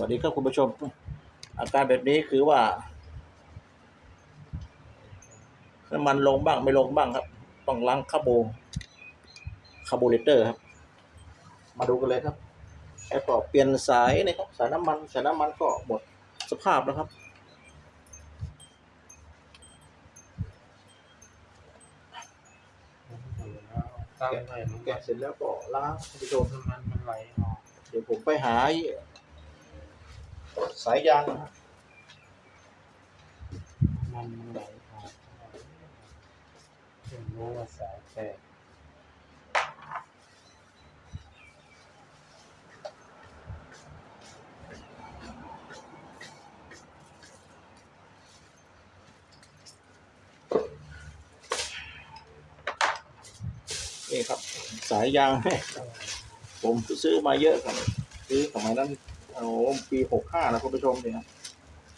วัสดีครับคุณผู้ชม อาการแบบนี้คือว่าน้ำมันลงบ้างไม่ลงบ้างครับ ต้องล้างคาร์โบคาร์โบเรเตอร์ครับ มาดูกันเลยครับแล้วก็เปลี่ยนสายนะครับสายน้ำมันสายน้ำมันก็หมดสภาพแล้วครับตั้งไว้มันแกะเสร็จแล้วก็ล้างคุณผู้ชมน้ำมันมันไหลออกเดี๋ยวผมไปหา สายยางนะครับมันมันไหลออกเพิ่งรู้ว่าสายแตกนี่ครับ สายยางผมซื้อมาเยอะครับซื้อสมัยนั้น โอ้ปีหกห้านะคุณผู้ชมเนี่ย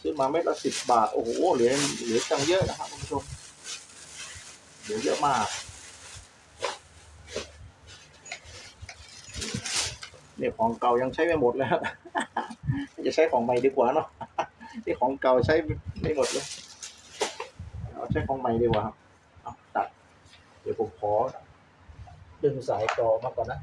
ซื้อมาเม็ดละสิบบาท โอ้โหเหลือเหลือจังเยอะนะครับคุณผู้ชมเหลือเยอะมากเนี่ยของเก่ายังใช้ไม่หมดเลยครับจะใช้ของใหม่ดีกว่าเนาะที่ของเก่าใช้ไม่หมดเลยเอาใช้ของใหม่ดีกว่าครับเอาตัด เดี๋ยวผมขอดึงสายต่อมาก่อนนะ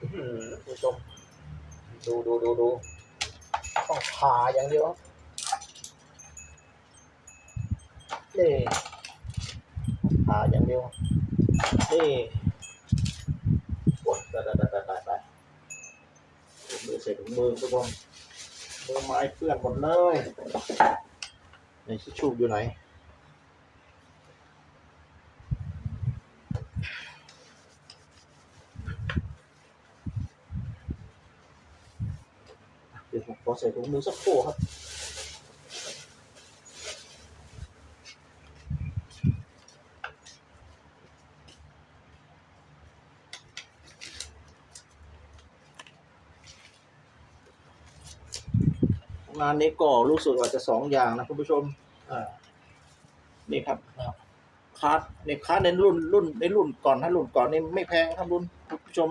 อื้อหือคุณ ผู้ชมดูดูดูดูต้องผ่าอย่างเดียวนี่ผ่าอย่างเดียวนี่โอ้ยตายตายตายตายตายมือใส่ถุงมือทุกคนมือไม้เปื้อนหมดเลยในชิชชูอยู่ไหน เดี๋ยวผมขอ ใส่ถุงมือสักครู่ครับงานนี้ก็รู้สึกว่าจะสองอย่างนะคุณผู้ชมอ่านี่ครับคาร์ดในคาร์ดในรุ่นรุ่นในรุ่นก่อนถ้ารุ่นก่อนนี่ไม่แพงครับรุ่นคุณผู้ชม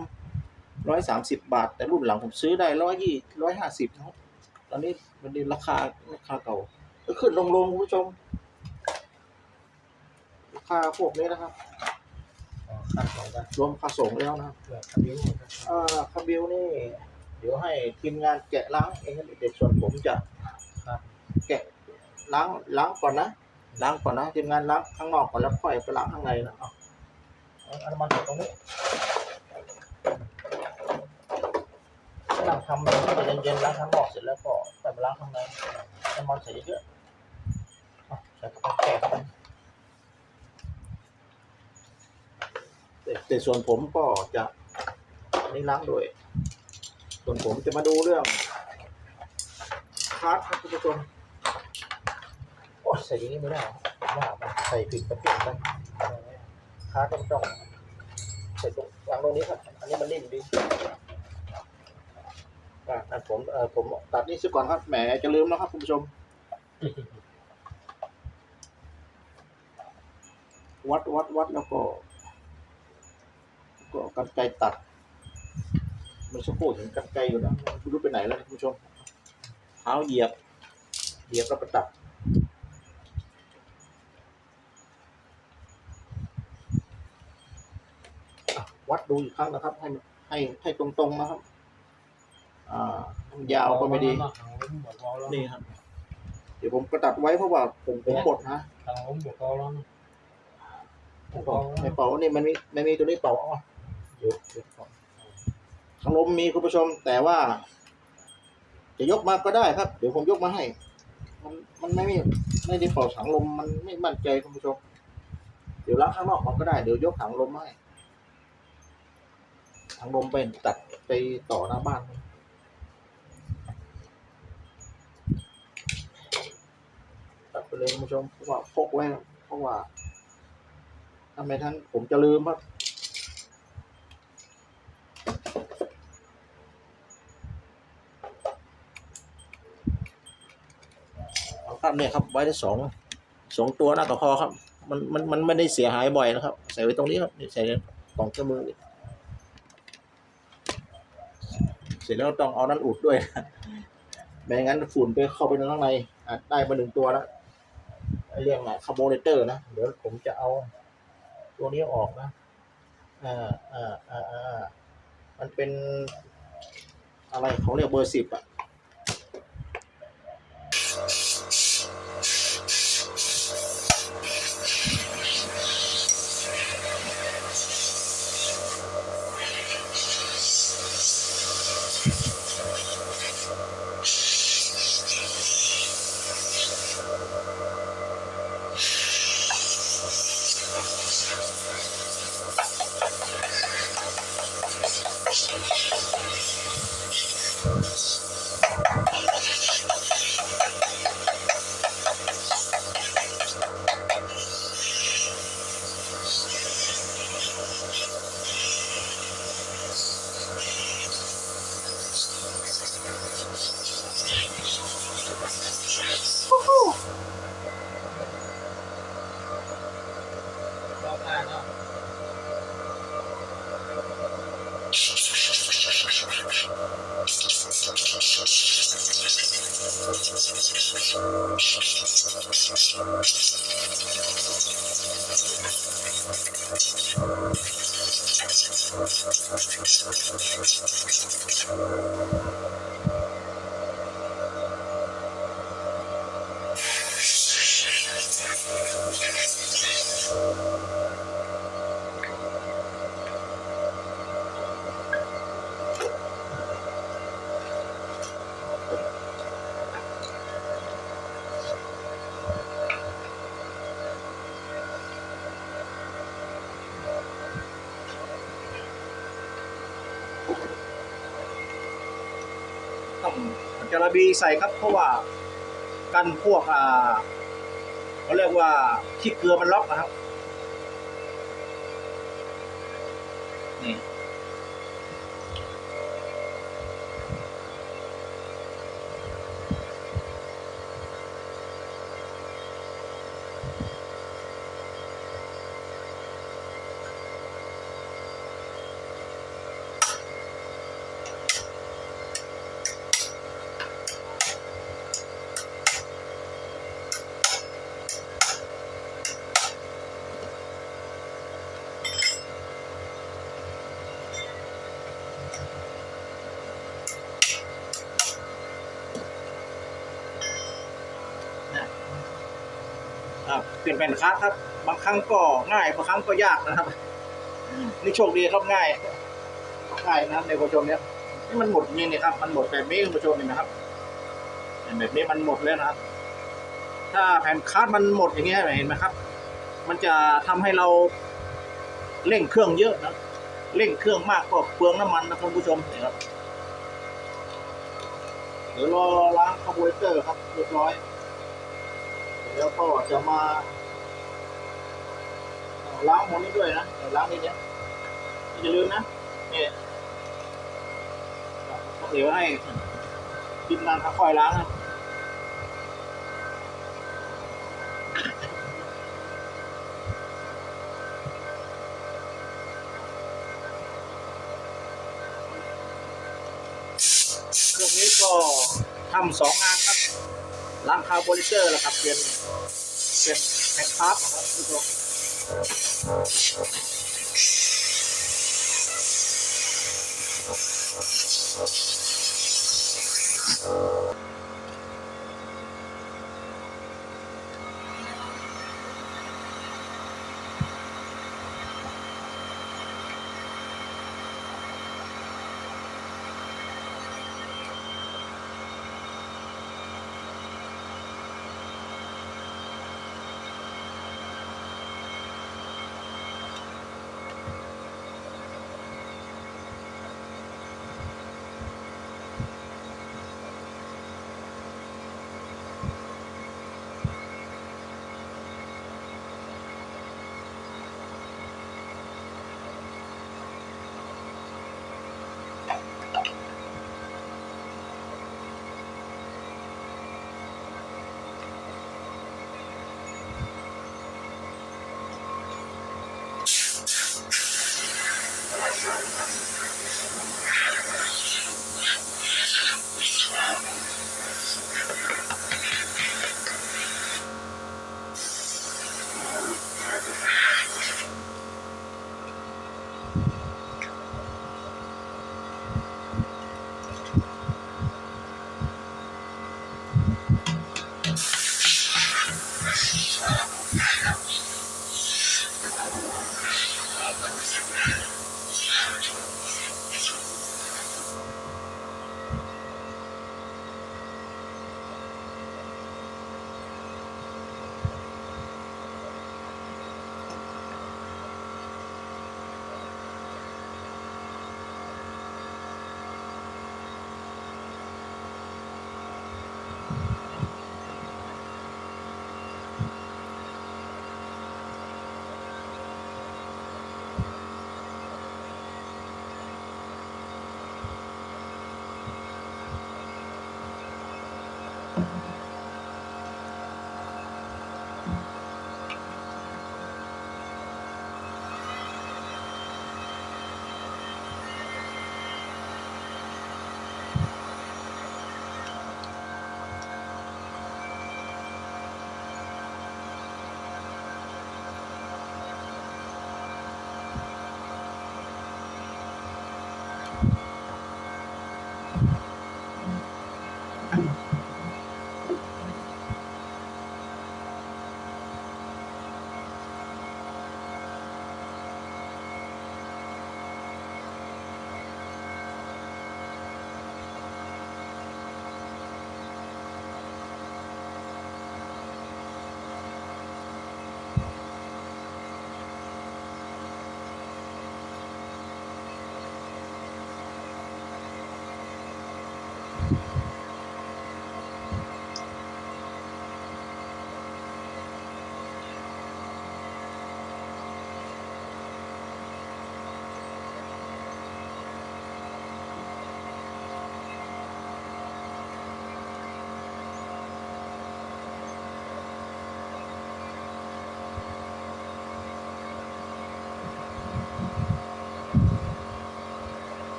ร้อยสามสิบบาท แต่รุ่นหลังผมซื้อได้ร้อยยี่ร้อยห้าสิบนะครับ อนนี้มันดีราคาราคาเก่า ก็ขึ้นลงลงคุณผู้ชม ราคาพวกนี้นะครับออกขั้นตอนการรวมค่าส่งแล้วนะครับเลือกคันนิ้วนะครับอ่าคาบิลนี่ เดี๋ยวให้ทีมงานแกะล้างเองครับเด็กๆส่วนผมจะครับแกะล้างล้างก่อนนะล้างก่อนนะทีมงานล้างข้างนอกก่อนแล้วค่อยไปล้างข้างในนะเอาเอาเอาน้ำมันใส่ตรงนี้ นั่งทำให้เย็นๆล้างข้างนอกเสร็จแล้วก็ไปมาล้างข้างในน้ำมันใส่เยอะๆเอาใส่เข้าไปแกะเข้าไปแต่แต่ส่วนผมก็จะอันนี้ล้างด้วย ส่วนผมจะมาดูเรื่องคาร์ดครับคุณผู้ชมโอ้ยใส่อย่างนี้ไม่ได้ผมว่ามันใส่ผิดประเภทไปคาร์ดต้องต้องใส่ตรงวางตรงนี้ครับ อันนี้มันนิ่มดี อะอันผมเออผมตัดนี่ซะก่อนครับแหมจะลืมแล้วครับคุณผู้ชม วัดวัดวัดแล้วก็ ก็กันไกรตัด มันสักครู่เห็นกันไกลอยู่นะไม่รู้ไปไหนแล้วคุณผู้ชมเท้าเหยียบ เหยียบแล้วก็ตัดวัดดูอีกครั้งนะครับ ให้มันให้ให้ตรงๆนะครับ อ่าให้มันยาวก็ไม่ดีทางล้มบวกเอาแล้วนี่ครับ เดี๋ยวผมกระตัดไว้เพราะว่าผมผมบดนะทางล้มบวกเอาแล้วนะในเป๋านี่มันมีไม่มีตัวนี้เป๋าอ๋อเดี๋ยวเดี๋ยวก่อนทางลมมีคุณผู้ชม แต่ว่า จะยกมาก็ได้ครับ เดี๋ยวผมยกมาให้ มันมันไม่มีไม่ได้เป่าถังลมมันไม่มั่นใจคุณผู้ชม เดี๋ยวล้างข้างนอกมันก็ได้เดี๋ยวยกถังลมมาให้ถังลมไปตัดไปต่อหน้าบ้าน ตัดไป เลยคุณผู้ชมเพราะว่าพกไว้เพราะว่าทำไมท่านผมจะลืมครับเอาครับเนี่ยครับไว้ได้สองสองตัวหนะก็พอครับ มันมันมันไม่ได้เสียหายบ่อยนะครับ ใส่ไว้ตรงนี้ครับใส่กล่องเครื่องมือเสร็จแล้วต้องเอานั้นอุดด้วยไม่งั้นฝุ่นไปเข้าไปในข้างในอาจได้มาหนึ่งตัวแล้ว เรื่องอะคาร์โบเรเตอร์นะเดี๋ยวผมจะเอาตัวนี้ออกนะอ่าอ่าอ่าอ่ามันเป็นอะไรเขาเรียกเบอร์สิบอะ Yes. Thank you. จะระบีใส่ครับเพราะว่ากันพวกอ่าเขาเรียกว่าขี้เกลือมันล็อกนะครับ เปลี่ยนแผ่นคัสครับ บางครั้งก็ง่ายบางครั้งก็ยากนะครับ นี่โชคดีครับง่ายง่ายนะครับในผู้ชมเนี่ยนี่มันหมดนี่นี่ครับ มันหมดแบบนี้คุณผู้ชมเห็นไหมครับเห็นแบบนี้มันหมดแล้วนะครับ ถ้าแผ่นคัสมันหมดอย่างเงี้ยเห็นไหมครับ มันจะทำให้เราเร่งเครื่องเยอะนะเร่งเครื่องมากก็เปลืองน้ำมันนะคุณผู้ชมเห็นครับเดี๋ยวรอล้างคาร์บูเรเตอร์ครับเรียบร้อย แล้วก็จะมาล้างหมดนี้ด้วยนะล้างนี้เนี่ยอย่าลืมนะนี่เดี๋ยวให้ทีมงานค่อยล้างนะเครื่องนี้ก็ทำสองงานครับ ล้างคาร์บอนิเตอร์ละครับเป็นเป็นแผ่นพาร์ทนะครับทุกคน ยัง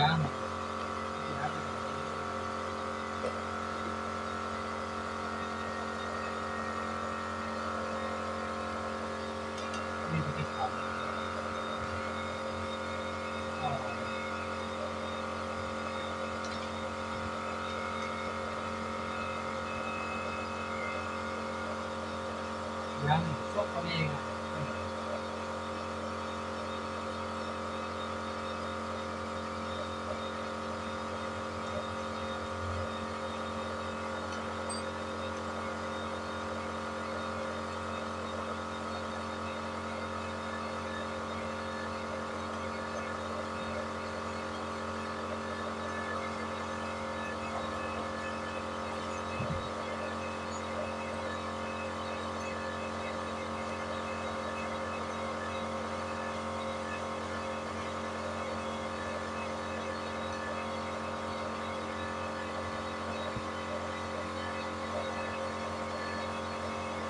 นี่เป็นที่ของอ๋อยังชกเขาเองอะ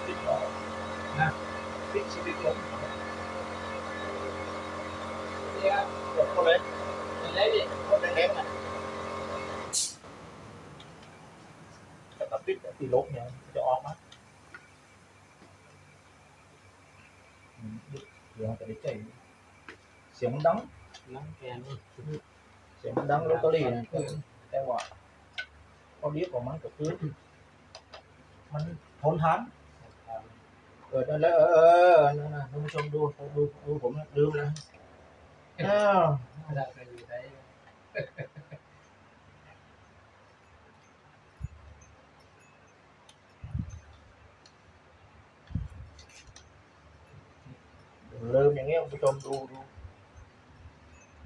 ติดต่อ นะ พลิกชีวิตผมเนี่ยหมดคนเลยอะไรดิคนแดงๆอะแต่กับปิดที่ลบเนี่ยจะออกมาอืม เดี๋ยวจะได้แล้วเออเออนั่นนะท่านผู้ชมดูดูดูผมนะลืมนะเออได้ไปอยู่ได้ลืมอย่างเงี้ยคุณผู้ชมดูดู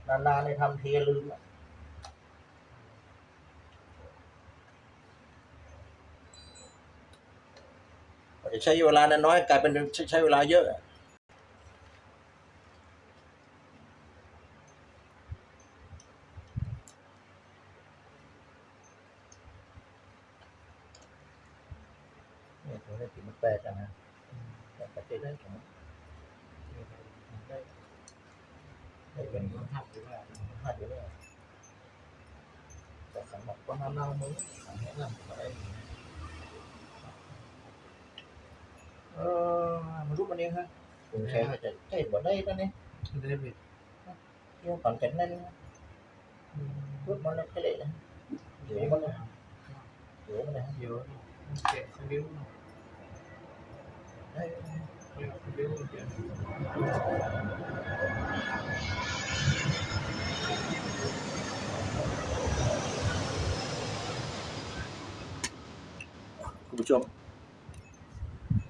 นานๆในทำทีลืมอะ ใช้เวลาน้อยกลายเป็นใช้ใช้เวลาเยอะเนี่ยตัวนี้ติมันแปลกนะแต่ปฏิได้ของมันได้ได้เป็นมันหักหรือว่าหัดอยู่แล้วแต่ขันบอกว่าน้ำมือขันแห้งอะไรเมันรู้มันเองแชร์จะใช่บ่ได้ตอนนี้ได้บิดเที่ยวก่อนกันนั่นร ถมันเลยแค่เละนะเดี๋ยวมันเลยเดี๋ยวมันเลยเยอะเจ็บสลิ้วได้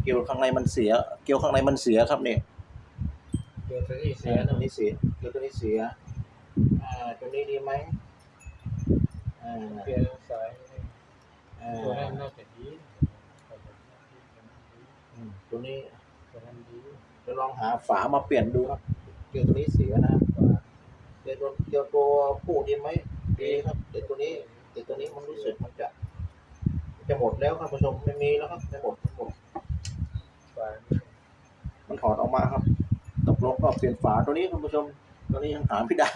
เจ็บสลิ้วเจ็บคุณผู้ชมเกลียวข้างในมันเสีย เกลียวข้างในมันเสียครับเนี่ยเจ็บตัวนี้เสีเสียยตรงนี้เสียเดี๋ยวตัวนี้เสีย อ่าตัวนี้ดีไหมอ่าเปลี่ยนสายอ่าตัวนั้นน่าจะดีอืมตัวนี้ตัวนั้นดีจะลองหาฝามาเปลี่ยนดูครับ เกลียวตัวนี้เสียนะฝาเกลียวตัวเกลียวตัวผู้ดีไหมดีครับเดี๋ยวตัวนี้เดี๋ยวตัวนี้มันรู้สึกมันจะจะหมดแล้วครับผู้ชมไม่มีแล้วครับจะหมดหมด สาย มัน ถอดออกมาครับ ตกลงก็เปลี่ยนฝาตัวนี้คุณผู้ชม ตัวนี้ยังหาไม่ได้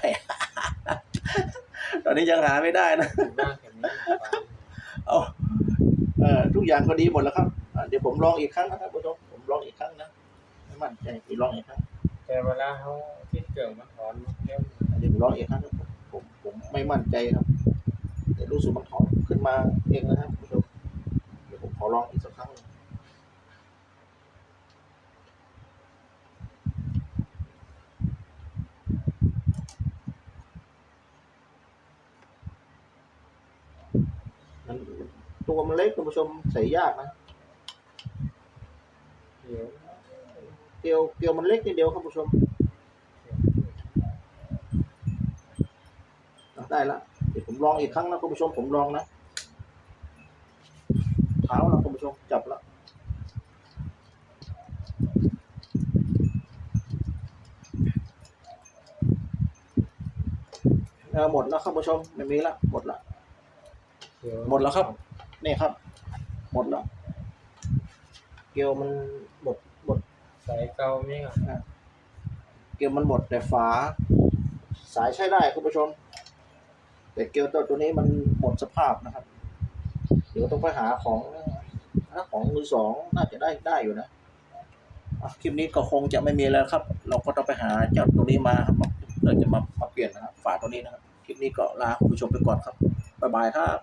ตอนนี้ยังหาไม่ได้นะบ้านแบบนี้เอาเอ่อทุกอย่างก็ดีหมดแล้วครับอ่าเดี๋ยวผมลองอีกครั้งนะครับผู้ชมผมลองอีกครั้งนะไม่มั่นใจอีกลองอีกครั้งแต่เวลาเขาที่เกิดมันถอนเร็วเดี๋ยวผมลองอีกครั้งนะผมผมผมไม่มั่นใจครับแต่รู้สึกมันถอนขึ้นมาเองนะครับผู้ชมเดี๋ยวผมขอลองอีกสักครั้งหนึ่งมัน ตัวมันเล็กคุณผู้ชมใส่ยากนะเดี๋ยวเกลียวเกลียวมันเล็กนิดเดียวครับผู้ชม ได้ละเดี๋ยวผมลองอีกครั้งนะคุณผู้ชมผมลองนะเท้านะคุณผู้ชมจับและเออหมดแล้วครับผู้ชมไม่มีละหมดละเดี๋ยวหมดแล้วครับ นี่ครับ หมดแล้ว เกลียวมันหมดหมดสายเก่าไหมครับเกลียวมันหมดแต่ฝา สายใช้ได้คุณผู้ชม แต่เกลียวตัวตัวนี้มันหมดสภาพนะครับ เดี๋ยวต้องไปหาของถ้าของมือสองน่าจะได้ได้อยู่นะอะคลิปนี้ก็คงจะไม่มีแล้วครับ เราก็ต้องไปหาเจ้าตัวนี้มาครับเพื่อจะมามาเปลี่ยนนะครับฝาตัวนี้นะครับ คลิปนี้ก็ลาคุณผู้ชมไปก่อนครับบ๊ายบายครับ